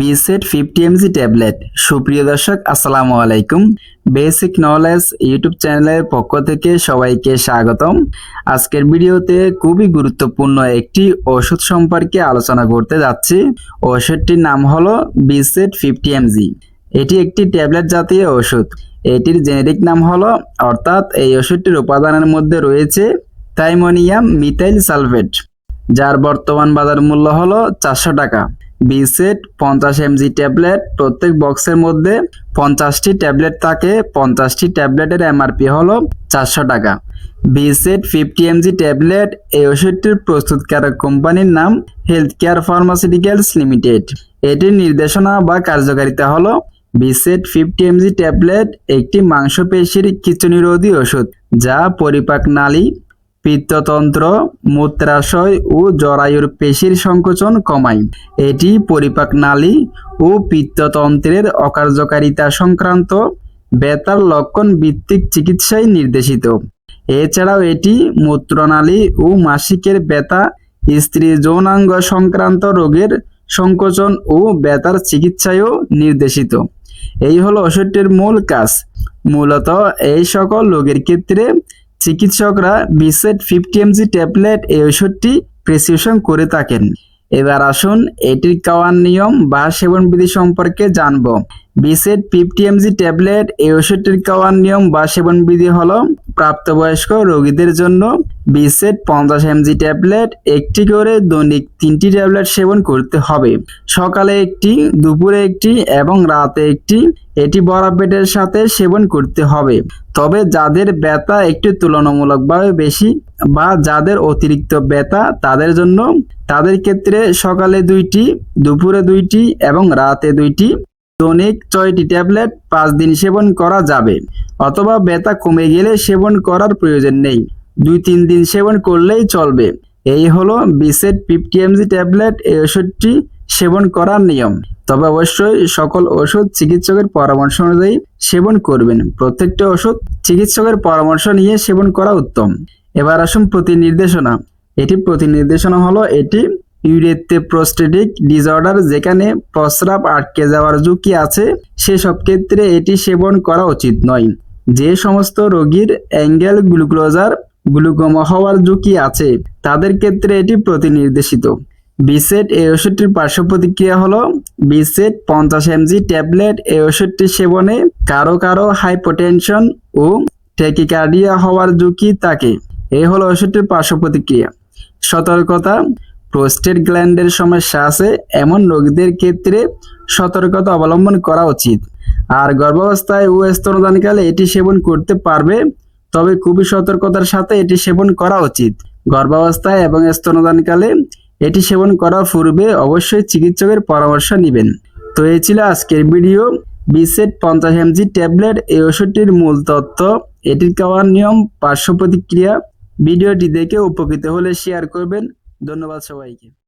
Beset fifty MG tablet সুপ্রিয় দর্শক, আসসালামু আলাইকুম। বেসিক নলেজ ইউটিউব চ্যানেলের পক্ষ থেকে সবাইকে স্বাগতম। আজকের ভিডিওতে খুবই গুরুত্বপূর্ণ একটি ওষুধ সম্পর্কে আলোচনা করতে যাচ্ছি। ওষুধটির নাম হলো বিসেট ফিফটি এমজি এটি একটি ট্যাবলেট জাতীয় ওষুধ। এটির জেনেরিক নাম হলো, অর্থাৎ এই ওষুধটির উপাদানের মধ্যে রয়েছে থাইমোনিয়াম মিথাইল সালফেট, যার বর্তমান বাজার মূল্য হলো চারশো টাকা। বিসেট পঞ্চাশ এমজি ট্যাবলেট প্রত্যেক বক্সের মধ্যে পঞ্চাশটি ট্যাবলেট থাকে। পঞ্চাশটি ট্যাবলেটের এমআরপি হলো চারশো টাকা। বিসেট ফিফটি এমজি ট্যাবলেট এই ওষুধটির প্রস্তুতকারক কোম্পানির নাম হেলথ কেয়ার ফার্মাসিউটিক্যালস লিমিটেড এটির নির্দেশনা বা কার্যকারিতা হলো বিসেট ফিফটি এমজি ট্যাবলেট একটি মাংসপেশির খিচুনিরোধী ওষুধ, যা পরিপাক নালী পিত্ততন্ত্র, মূত্রাশয় ও জরায়ুর পেশির সংকোচন কমায়। এটি পরিপাক নালী ও পিত্ততন্ত্রের অকার্যকারিতা সংক্রান্ত বেতার লক্ষণ ভিত্তিক চিকিৎসায় নির্দেশিত। এছাড়াও এটি মূত্রনালী ও মাসিকের ব্যথা স্ত্রী যৌনাঙ্গ সংক্রান্ত রোগের সংকোচন ও ব্যথার চিকিৎসায়ও নির্দেশিত। এই হলো ওষুধটির মূল কাজ। মূলত এই সকল রোগের ক্ষেত্রে চিকিৎসকরা বিসেট ফিফটি এমজি ট্যাবলেট এই ওষুধটি প্রেসক্রিপশন করে থাকেন। এবার আসুন এটির খাওয়ার নিয়ম বা সেবন বিধি সম্পর্কে জানব। বিসেট ফিফটি এমজি ট্যাবলেট এই ওষুধটির খাওয়ার নিয়ম বা সেবন বিধি হলো প্রাপ্তবয়স্ক রোগীদের জন্য বিসেট পঞ্চাশ এমজি ট্যাবলেট একটি করে দৈনিক তিনটি ট্যাবলেট সেবন করতে হবে। সকালে একটি, দুপুরে একটি এবং রাতে একটি, এটি বড় পেটের সাথে সেবন করতে হবে। তবে যাদের ব্যথা একটু তুলনামূলকভাবে বেশি বা যাদের অতিরিক্ত ব্যথা, তাদের জন্য তাদের ক্ষেত্রে সকালে দুইটি, দুপুরে দুইটি এবং রাতে দুইটি দৈনিক ছয়টি ট্যাবলেট পাঁচ দিন সেবন করা যাবে। অথবা ব্যথা কমে গেলে সেবন করার প্রয়োজন নেই। দুই, তিন দিন সেবন করলেই চলবে। এই হলো বিসেট ফিফটি এমজি ট্যাবলেট এই ওষুধটি সেবন করার নিয়ম। তবে অবশ্যই সকল ওষুধ চিকিৎসকের পরামর্শ অনুযায়ী সেবন করবেন। প্রত্যেকটা ওষুধ চিকিৎসকের পরামর্শ নিয়ে সেবন করা উত্তম। এবার আসুন প্রতি নির্দেশনা এটি প্রতি নির্দেশনা হলো এটি ইউরেতে প্রোস্টেটিক ডিসঅর্ডার, যেখানে প্রস্রাব আটকে যাওয়ার ঝুঁকি আছে। সেসব ক্ষেত্রে এটি সেবন করা উচিত নয়। যে সমস্ত রোগীর অ্যাঙ্গেল গ্লুকোজার গ্লুকোমা হওয়ার ঝুঁকি আছে, তাদের ক্ষেত্রে এটি প্রতিনির্দেশিত। বিসেট এই ওষুধটির পার্শ্ব প্রতিক্রিয়া হলো বিসেট পঞ্চাশ এমজি ট্যাবলেট এই ওষুধটি সেবনে কারও কারও হাইপোটেনশন ও টেকিকার্ডিয়া হওয়ার ঝুঁকি থাকে। এই হলো ওষুধটির পার্শ্ব প্রতিক্রিয়া। সতর্কতা, প্রোস্টেট গ্ল্যান্ডের সমস্যা আছে, এমন রোগীদের ক্ষেত্রে সতর্কতা অবলম্বন করা উচিত। আর গর্ভাবস্থায় ও স্তনদানকালে এটি সেবন করতে পারবে তবে খুবই সতর্কতার সাথে এটি সেবন করা উচিত। গর্ভাবস্থায় এবং স্তনদানকালে এটি সেবন করার পূর্বে অবশ্যই চিকিৎসকের পরামর্শ নেবেন। তো এই ছিল আজকের ভিডিও। বিসেট পঞ্চাশ এমজি ট্যাবলেট এই ওষুধটির মূল তথ্য এটির খাওয়ার নিয়ম, পার্শ্ব প্রতিক্রিয়া। ভিডিওটি দেখে উপকৃত হলে শেয়ার করবেন। ধন্যবাদ সবাইকে।